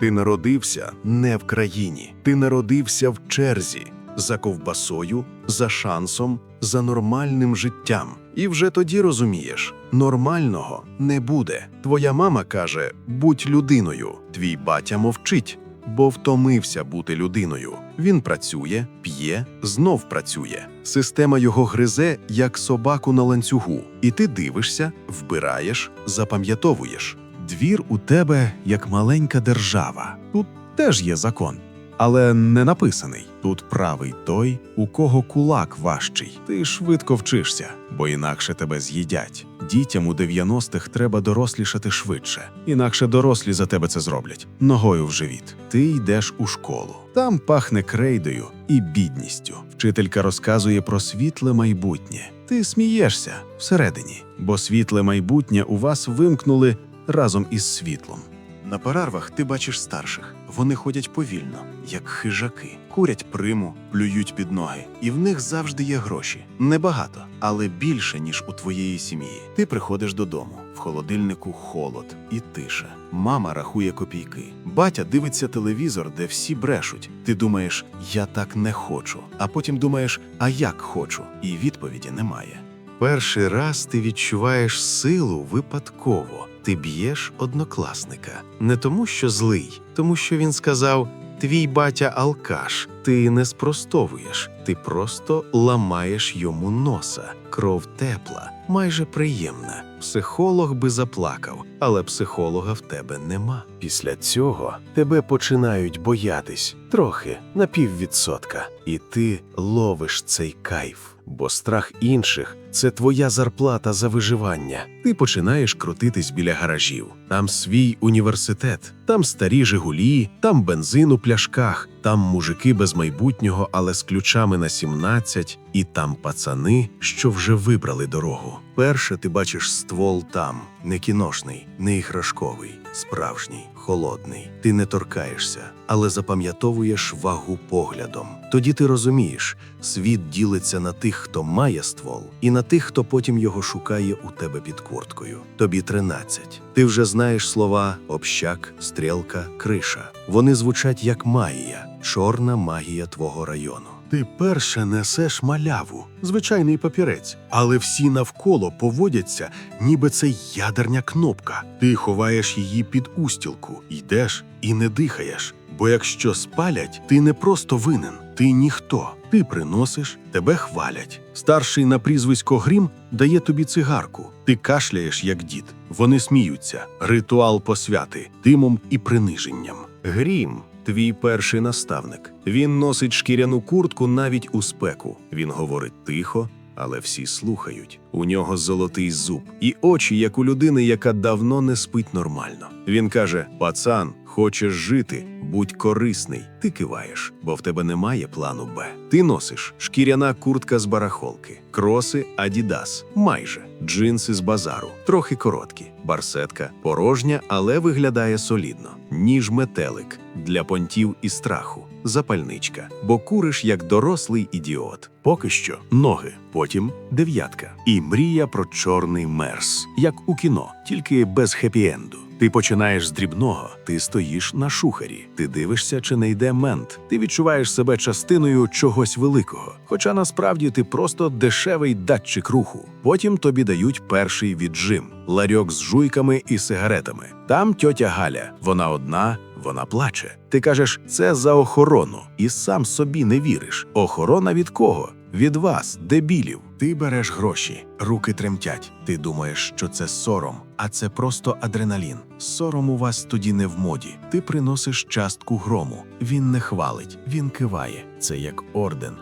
Ти народився не в країні, ти народився в черзі за ковбасою, за шансом, за нормальним життям. І вже тоді розумієш, нормального не буде. Твоя мама каже: будь людиною. Твій батя мовчить, бо втомився бути людиною. Він працює, п'є, знов працює. Система його гризе, як собаку на ланцюгу, і ти дивишся, вбираєш, запам'ятовуєш. Двір у тебе як маленька держава. Тут теж є закон, але не написаний. Тут правий той, у кого кулак важчий. Ти швидко вчишся, бо інакше тебе з'їдять. Дітям у 90-х треба дорослішати швидше, інакше дорослі за тебе це зроблять ногою в живіт. Ти йдеш у школу. Там пахне крейдою і бідністю. Вчителька розказує про світле майбутнє. Ти смієшся всередині, бо світле майбутнє у вас вимкнули разом із світлом. На перервах ти бачиш старших. Вони ходять повільно, як хижаки, курять приму, плюють під ноги, і в них завжди є гроші. Небагато, але більше, ніж у твоєї сім'ї. Ти приходиш додому, в холодильнику холод і тиша. Мама рахує копійки. Батя дивиться телевізор, де всі брешуть. Ти думаєш, я так не хочу. А потім думаєш, а як хочу? І відповіді немає. Перший раз ти відчуваєш силу випадково. Ти б'єш однокласника не тому, що злий, тому що він сказав: Твій батя алкаш, ти не спростовуєш, ти просто ламаєш йому носа. Кров тепла, майже приємна. Психолог би заплакав, але психолога в тебе нема. Після цього тебе починають боятись трохи на піввідсотка, і ти ловиш цей кайф. Бо страх інших це твоя зарплата за виживання. Ти починаєш крутитись біля гаражів. Там свій університет, там старі Жигулі, там бензин у пляшках, там мужики без майбутнього, але з ключами на 17, і там пацани, що вже вибрали дорогу. Перше ти бачиш ствол там, не кіношний, не іграшковий, справжній, холодний. Ти не торкаєшся, але запам'ятовуєш вагу поглядом. Тоді ти розумієш, світ ділиться на тих, хто має ствол, і на тих, хто потім його шукає у тебе під курткою. Тобі 13. Ти вже знаєш слова общак, стрілка, криша. Вони звучать як магія, чорна магія твого району. Ти перше несеш маляву, звичайний папірець, але всі навколо поводяться, ніби це ядерня кнопка. Ти ховаєш її під устілку, йдеш і не дихаєш. Бо якщо спалять, ти не просто винен, ти ніхто. Ти приносиш, тебе хвалять. Старший на прізвисько Грім дає тобі цигарку. Ти кашляєш, як дід. Вони сміються. Ритуал посвяти, димом і приниженням. Грім. Твій перший наставник. Він носить шкіряну куртку навіть у спеку. Він говорить тихо, але всі слухають. У нього золотий зуб і очі, як у людини, яка давно не спить нормально. Він каже: Пацан, хочеш жити, будь корисний. Ти киваєш, бо в тебе немає плану Б. Ти носиш шкіряна куртка з барахолки, кроси Адідас, майже джинси з базару, трохи короткі, барсетка порожня, але виглядає солідно. Ніж метелик для понтів і страху, запальничка, бо куриш як дорослий ідіот. Поки що ноги, потім дев'ятка. І мрія про чорний мерс, як у кіно, тільки без хеппі-енду. Ти починаєш з дрібного, ти стоїш на шухері, ти дивишся, чи не йде мент. Ти відчуваєш себе частиною чогось великого. Хоча насправді ти просто дешевий датчик руху. Потім тобі дають перший віджим, ларьок з жуйками і сигаретами. Там тьотя Галя, вона одна. Вона плаче. Ти кажеш, це за охорону, і сам собі не віриш. Охорона від кого? Від вас, дебілів. Ти береш гроші, руки тремтять. Ти думаєш, що це сором, а це просто адреналін. Сором у вас тоді не в моді. Ти приносиш частку грому. Він не хвалить, він киває. Це як орден.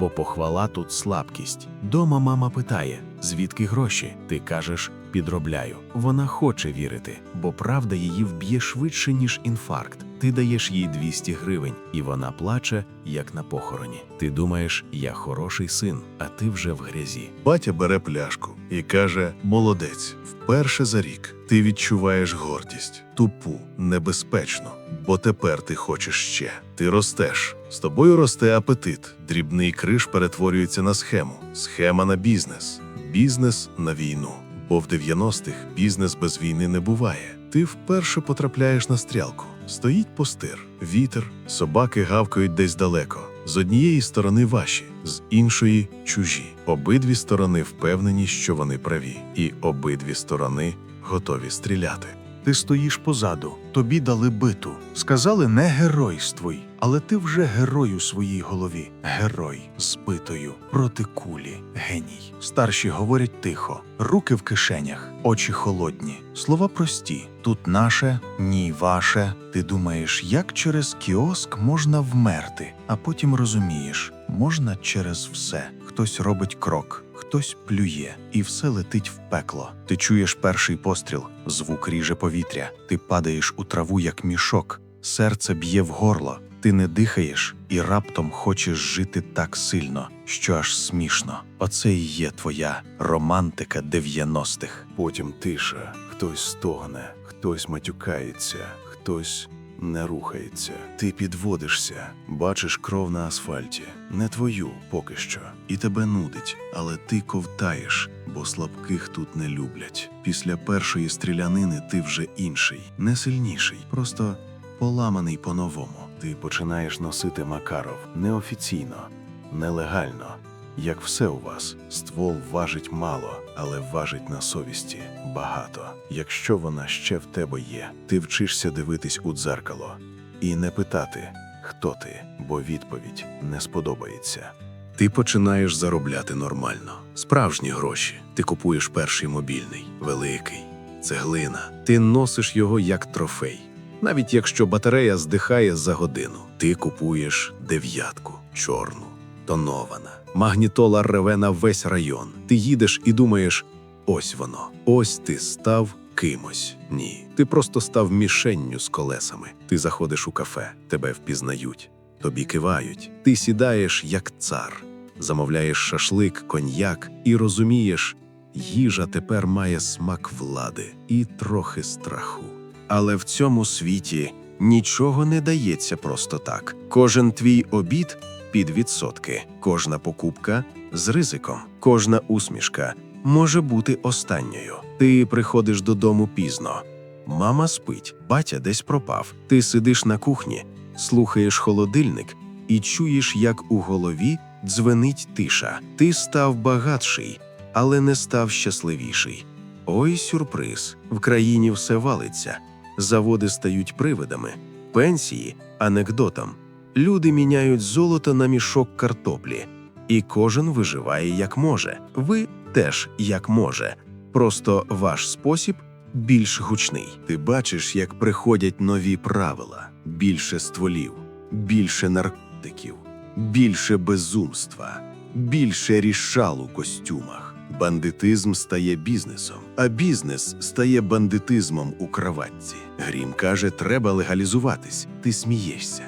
Бо похвала тут слабкість. Дома мама питає, звідки гроші? Ти кажеш, підробляю. Вона хоче вірити, бо правда її вб'є швидше, ніж інфаркт. Ти даєш їй 200 гривень, і вона плаче, як на похороні. Ти думаєш, я хороший син, а ти вже в грязі. Батя бере пляшку і каже: Молодець, вперше за рік ти відчуваєш гордість, тупу, небезпечну, бо тепер ти хочеш ще. Ти ростеш. З тобою росте апетит. Дрібний криш перетворюється на схему, схема на бізнес, бізнес на війну. Бо в 90-х бізнес без війни не буває. Ти вперше потрапляєш на стрілку. Стоїть пустир, вітер, собаки гавкають десь далеко. З однієї сторони ваші, з іншої чужі. Обидві сторони впевнені, що вони праві, і обидві сторони готові стріляти. Ти стоїш позаду, тобі дали биту. Сказали не геройствуй, але ти вже герой у своїй голові. Герой з битою проти кулі, геній. Старші говорять тихо, руки в кишенях, очі холодні, слова прості. Тут наше, ні ваше. Ти думаєш, як через кіоск можна вмерти, а потім розумієш, можна через все. Хтось робить крок, хтось плює, і все летить в пекло. Ти чуєш перший постріл, звук ріже повітря. Ти падаєш у траву, як мішок, серце б'є в горло. Ти не дихаєш і раптом хочеш жити так сильно, що аж смішно. Оце і є твоя романтика 90-х. Потім тиша, хтось стогне, хтось матюкається, хтось не рухається. Ти підводишся, бачиш кров на асфальті, не твою поки що, і тебе нудить, але ти ковтаєш, бо слабких тут не люблять. Після першої стрілянини ти вже інший, не сильніший, просто поламаний по-новому. Ти починаєш носити Макаров неофіційно, нелегально. Як все у вас, ствол важить мало, але важить на совісті багато. Якщо вона ще в тебе є, ти вчишся дивитись у дзеркало і не питати, хто ти, бо відповідь не сподобається. Ти починаєш заробляти нормально, справжні гроші. Ти купуєш перший мобільний, великий, цеглина. Ти носиш його як трофей. Навіть якщо батарея здихає за годину, ти купуєш дев'ятку, чорну, тонована. Магнітола реве на весь район. Ти їдеш і думаєш: ось воно, ось ти став кимось. Ні, ти просто став мішенню з колесами. Ти заходиш у кафе, тебе впізнають, тобі кивають. Ти сідаєш як цар, замовляєш шашлик, коньяк і розумієш, їжа тепер має смак влади і трохи страху. Але в цьому світі нічого не дається просто так. Кожен твій обід під відсотки, кожна покупка з ризиком, кожна усмішка може бути останньою. Ти приходиш додому пізно. Мама спить, батя десь пропав. Ти сидиш на кухні, слухаєш холодильник і чуєш, як у голові дзвенить тиша. Ти став багатший, але не став щасливіший. Ой, сюрприз! В країні все валиться. Заводи стають привидами, пенсії анекдотом. Люди міняють золото на мішок картоплі, і кожен виживає як може. Ви теж як може. Просто ваш спосіб більш гучний. Ти бачиш, як приходять нові правила: більше стволів, більше наркотиків, більше безумства, більше рішал у костюмах. Бандитизм стає бізнесом, а бізнес стає бандитизмом у кроватці. Грім каже, треба легалізуватись. Ти смієшся.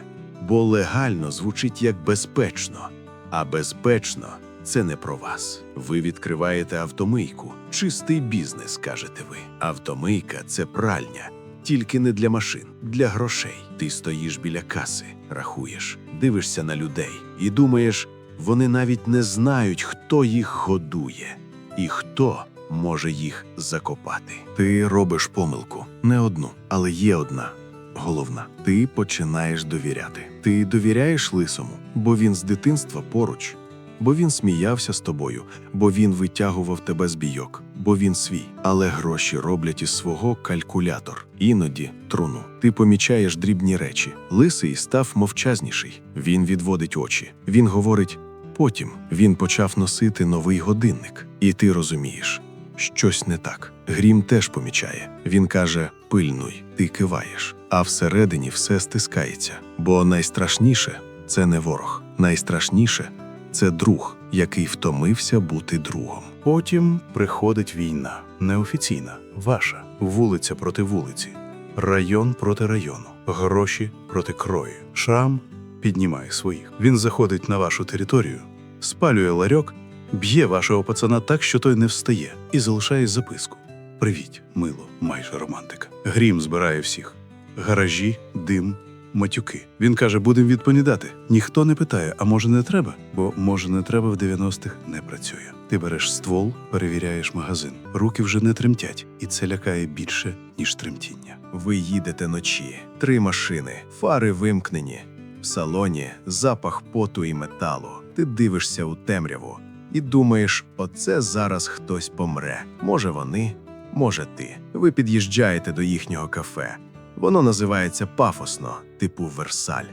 Бо легально звучить як безпечно, а безпечно це не про вас. Ви відкриваєте автомийку. Чистий бізнес, кажете ви. Автомийка це пральня, тільки не для машин, для грошей. Ти стоїш біля каси, рахуєш, дивишся на людей і думаєш, вони навіть не знають, хто їх годує і хто може їх закопати. Ти робиш помилку не одну, але є одна. Головна, ти починаєш довіряти. Ти довіряєш лисому, бо він з дитинства поруч, бо він сміявся з тобою, бо він витягував тебе з бійок, бо він свій. Але гроші роблять із свого калькулятор, іноді труну. Ти помічаєш дрібні речі. Лисий став мовчазніший. Він відводить очі. Він говорить: потім він почав носити новий годинник, і ти розумієш. Щось не так. Грім теж помічає. Він каже: пильнуй, ти киваєш, а всередині все стискається. Бо найстрашніше це не ворог. Найстрашніше це друг, який втомився бути другом. Потім приходить війна, неофіційна, ваша, вулиця проти вулиці, район проти району, гроші проти крою. Шрам піднімає своїх. Він заходить на вашу територію, спалює ларьок, б'є вашого пацана так, що той не встає, і залишає записку. Привіт, мило, майже романтика. Грім збирає всіх. Гаражі, дим, матюки. Він каже: будемо відповідати. Ніхто не питає, а може не треба? Бо може не треба в 90-х не працює. Ти береш ствол, перевіряєш магазин. Руки вже не тремтять, і це лякає більше, ніж тремтіння. Ви їдете ночі, три машини, фари вимкнені. В салоні запах поту і металу. Ти дивишся у темряву і думаєш, оце зараз хтось помре. Може вони, може ти. Ви під'їжджаєте до їхнього кафе. Воно називається пафосно, типу Версаль.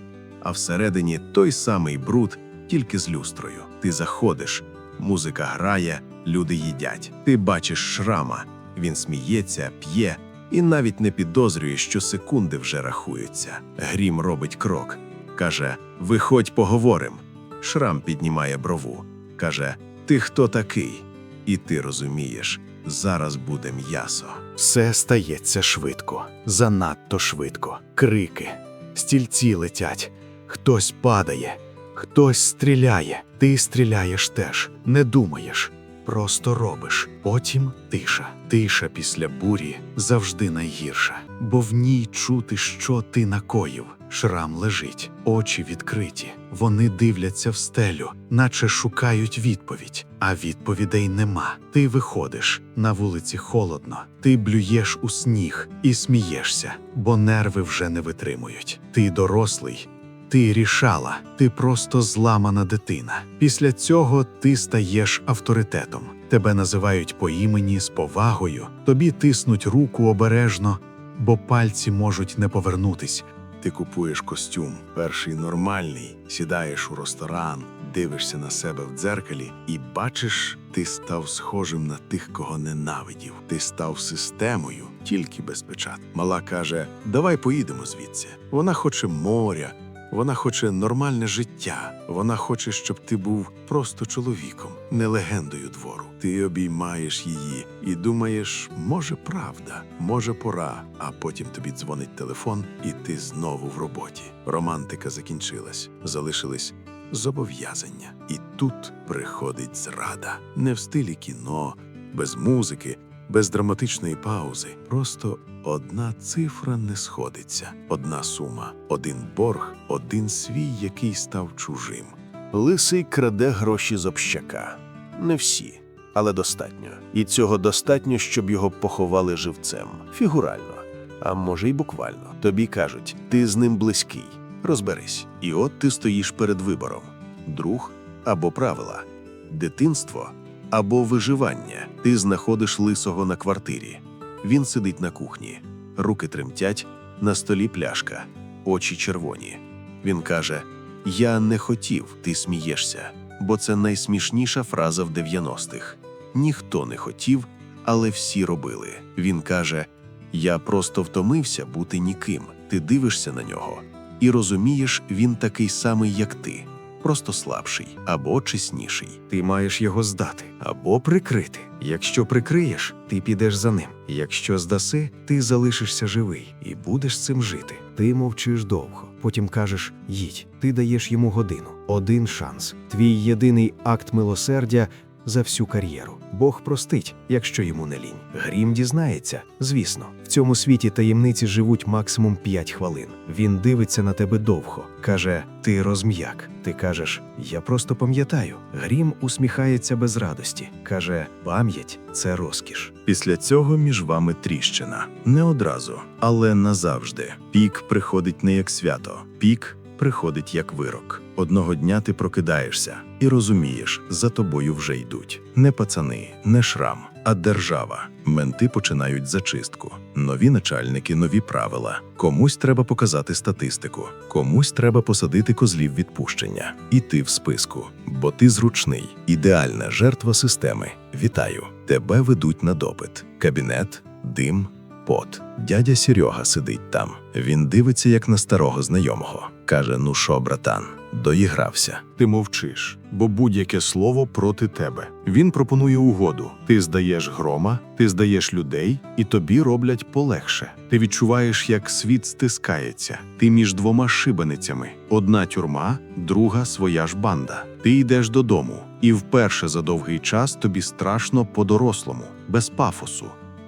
А всередині той самий бруд, тільки з люстрою. Ти заходиш, музика грає, люди їдять. Ти бачиш шрама. Він сміється, п'є і навіть не підозрює, що секунди вже рахуються. Грім робить крок. Каже: Виходь, поговорим. Шрам піднімає брову. Каже: Ти хто такий? І ти розумієш, зараз буде м'ясо. Все стається швидко, занадто швидко. Крики, стільці летять, хтось падає, хтось стріляє. Ти стріляєш теж, не думаєш, просто робиш. Потім тиша. Тиша після бурі завжди найгірша, бо в ній чути, що ти накоїв. Шрам лежить, очі відкриті. Вони дивляться в стелю, наче шукають відповідь, а відповідей нема. Ти виходиш на вулиці холодно, ти блюєш у сніг і смієшся, бо нерви вже не витримують. Ти дорослий, ти рішала, ти просто зламана дитина. Після цього ти стаєш авторитетом. Тебе називають по імені з повагою, тобі тиснуть руку обережно, бо пальці можуть не повернутись. Ти купуєш костюм, перший нормальний, сідаєш у ресторан, дивишся на себе в дзеркалі і бачиш, ти став схожим на тих, кого ненавидів. Ти став системою, тільки без печат. Мала каже: Давай поїдемо звідси. Вона хоче моря, вона хоче нормальне життя. Вона хоче, щоб ти був просто чоловіком, не легендою двору. Ти обіймаєш її і думаєш, може, правда, може, пора. А потім тобі дзвонить телефон, і ти знову в роботі. Романтика закінчилась, залишились зобов'язання. І тут приходить зрада. Не в стилі кіно, без музики, без драматичної паузи. Просто одна цифра не сходиться, одна сума, один борг, один свій, який став чужим. Лисий краде гроші з общака. Не всі, але достатньо. І цього достатньо, щоб його поховали живцем. Фігурально, а може й буквально. Тобі кажуть, ти з ним близький. Розберись. І от ти стоїш перед вибором: друг або правила, дитинство або виживання. Ти знаходиш лисого на квартирі. Він сидить на кухні, руки тремтять, на столі пляшка, очі червоні. Він каже: Я не хотів, ти смієшся, бо це найсмішніша фраза в 90-х. Ніхто не хотів, але всі робили. Він каже: Я просто втомився бути ніким. Ти дивишся на нього і розумієш, він такий самий, як ти, просто слабший або чесніший. Ти маєш його здати або прикрити. Якщо прикриєш, ти підеш за ним. Якщо здаси, ти залишишся живий і будеш цим жити. Ти мовчиш довго. Потім кажеш їдь. Ти даєш йому годину, один шанс. Твій єдиний акт милосердя за всю кар'єру. Бог простить, якщо йому не лінь. Грім дізнається. Звісно, в цьому світі таємниці живуть максимум 5 хвилин. Він дивиться на тебе довго, каже: Ти розм'як. Ти кажеш, я просто пам'ятаю. Грім усміхається без радості. каже: Пам'ять це розкіш. Після цього між вами тріщина. Не одразу, але назавжди. Пік приходить не як свято, пік приходить як вирок. Одного дня ти прокидаєшся і розумієш, за тобою вже йдуть. Не пацани, не шрам, а держава. Менти починають зачистку. Нові начальники, нові правила. Комусь треба показати статистику, комусь треба посадити козлів відпущення. І ти в списку, бо ти зручний, ідеальна жертва системи. Вітаю! Тебе ведуть на допит. Кабінет, дим, пот. Дядя Серега сидить там. Він дивиться, як на старого знайомого. Каже: Ну що, братан, доігрався. Ти мовчиш, бо будь-яке слово проти тебе. Він пропонує угоду. Ти здаєш грома, ти здаєш людей, і тобі роблять полегше. Ти відчуваєш, як світ стискається. Ти між двома шибеницями: одна тюрма, друга своя ж банда. Ти йдеш додому, і вперше за довгий час тобі страшно по-дорослому, без пафосу.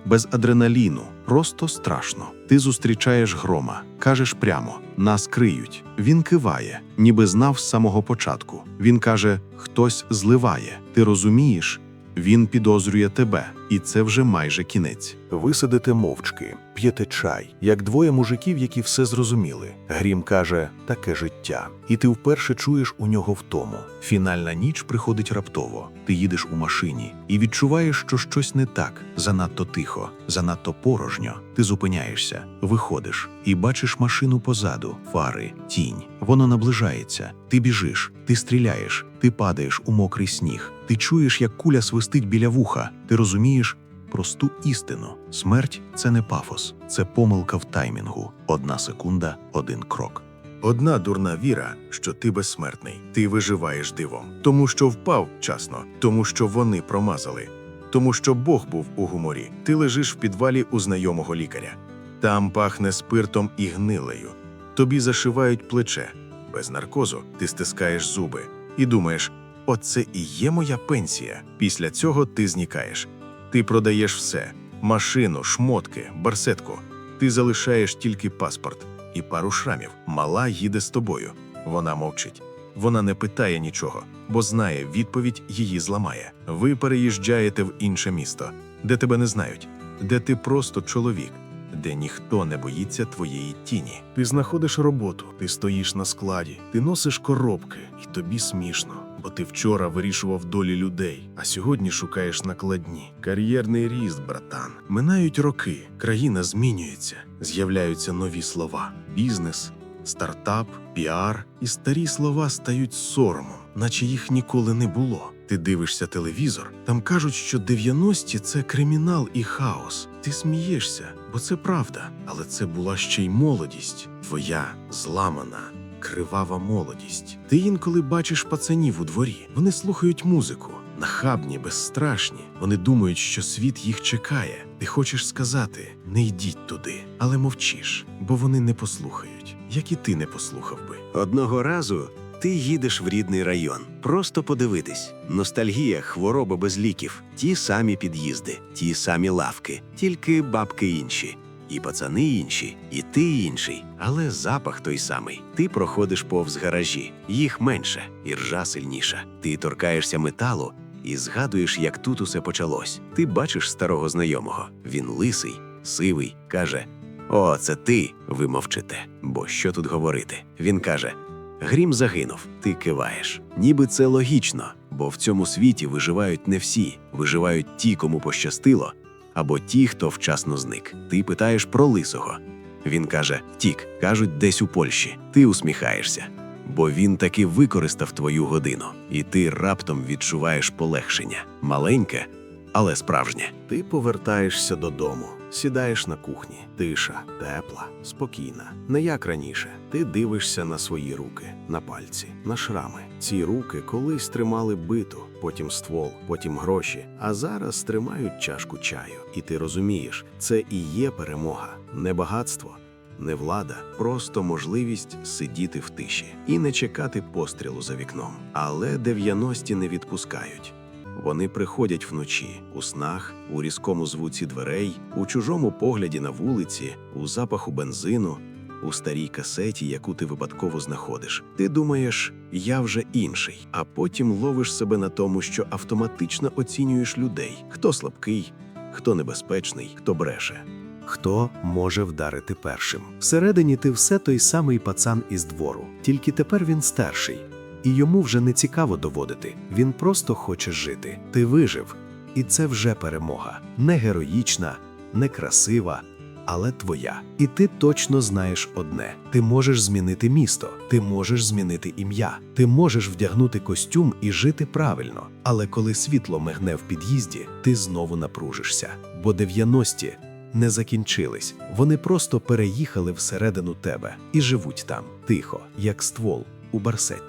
Без адреналіну, просто страшно. Ти зустрічаєш грома, кажеш прямо: нас криють. Він киває, ніби знав з самого початку. Він каже: хтось зливає. Ти розумієш? Він підозрює тебе, і це вже майже кінець. Ви мовчки, п'єте чай, як двоє мужиків, які все зрозуміли. Грім каже таке життя, і ти вперше чуєш у нього втому. Фінальна ніч приходить раптово. Ти їдеш у машині і відчуваєш, що щось не так, занадто тихо, занадто порожньо. Ти зупиняєшся, виходиш і бачиш машину позаду, фари, тінь. Воно наближається. Ти біжиш, ти стріляєш, ти падаєш у мокрий сніг. Ти чуєш, як куля свистить біля вуха. Ти розумієш просту істину: смерть це не пафос, це помилка в таймінгу. Одна секунда, один крок. Одна дурна віра, що ти безсмертний, ти виживаєш дивом, тому що впав вчасно, тому що вони промазали, тому що Бог був у гуморі. Ти лежиш в підвалі у знайомого лікаря. Там пахне спиртом і гнилею. Тобі зашивають плече. Без наркозу ти стискаєш зуби і думаєш: оце і є моя пенсія. Після цього ти знікаєш. Ти продаєш все: машину, шмотки, барсетку. Ти залишаєш тільки паспорт і пару шрамів. Мала їде з тобою. Вона мовчить. Вона не питає нічого, бо знає, відповідь її зламає. Ви переїжджаєте в інше місто, де тебе не знають, де ти просто чоловік, де ніхто не боїться твоєї тіні. Ти знаходиш роботу, ти стоїш на складі, ти носиш коробки, і тобі смішно, бо ти вчора вирішував долі людей, а сьогодні шукаєш накладні. Кар'єрний ріст, братан. Минають роки, країна змінюється, з'являються нові слова: бізнес, стартап, піар, і старі слова стають соромом, наче їх ніколи не було. Ти дивишся телевізор, там кажуть, що 90-ті – це кримінал і хаос. Ти смієшся, бо це правда. Але це була ще й молодість, твоя зламана. Кривава молодість. Ти інколи бачиш пацанів у дворі. Вони слухають музику, нахабні, безстрашні. Вони думають, що світ їх чекає. Ти хочеш сказати: не йдіть туди, але мовчиш, бо вони не послухають, як і ти не послухав би. Одного разу ти їдеш в рідний район. Просто подивитись. Ностальгія, хвороба без ліків, ті самі під'їзди, ті самі лавки, тільки бабки інші. І пацани інші, і ти інший, але запах той самий. Ти проходиш повз гаражі, їх менше, і ржа сильніша. Ти торкаєшся металу і згадуєш, як тут усе почалось. Ти бачиш старого знайомого. Він лисий, сивий, каже: О, це ти. Ви мовчите. Бо що тут говорити? Він каже: Грім загинув, ти киваєш. Ніби це логічно, бо в цьому світі виживають не всі, виживають ті, кому пощастило, або ті, хто вчасно зник. Ти питаєш про лисого. Він каже: Тік, кажуть, десь у Польщі. Ти усміхаєшся. Бо він таки використав твою годину, і ти раптом відчуваєш полегшення. Маленьке, але справжнє. Ти повертаєшся додому, сідаєш на кухні, тиша, тепла, спокійна. Не як раніше. Ти дивишся на свої руки, на пальці, на шрами. Ці руки колись тримали биту, потім ствол, потім гроші, а зараз тримають чашку чаю. І ти розумієш, це і є перемога, не багатство. Не влада, просто можливість сидіти в тиші і не чекати пострілу за вікном. Але 90-ті не відпускають. Вони приходять вночі у снах, у різкому звуці дверей, у чужому погляді на вулиці, у запаху бензину, у старій касеті, яку ти випадково знаходиш. Ти думаєш, я вже інший, а потім ловиш себе на тому, що автоматично оцінюєш людей: хто слабкий, хто небезпечний, хто бреше. Хто може вдарити першим? Всередині ти все той самий пацан із двору, тільки тепер він старший, і йому вже не цікаво доводити. Він просто хоче жити. Ти вижив, і це вже перемога. Не героїчна, не красива, але твоя. І ти точно знаєш одне: ти можеш змінити місто, ти можеш змінити ім'я, ти можеш вдягнути костюм і жити правильно. Але коли світло мигне в під'їзді, ти знову напружишся. Бо 90-ті не закінчились. Вони просто переїхали всередину тебе і живуть там тихо, як ствол у барсетці.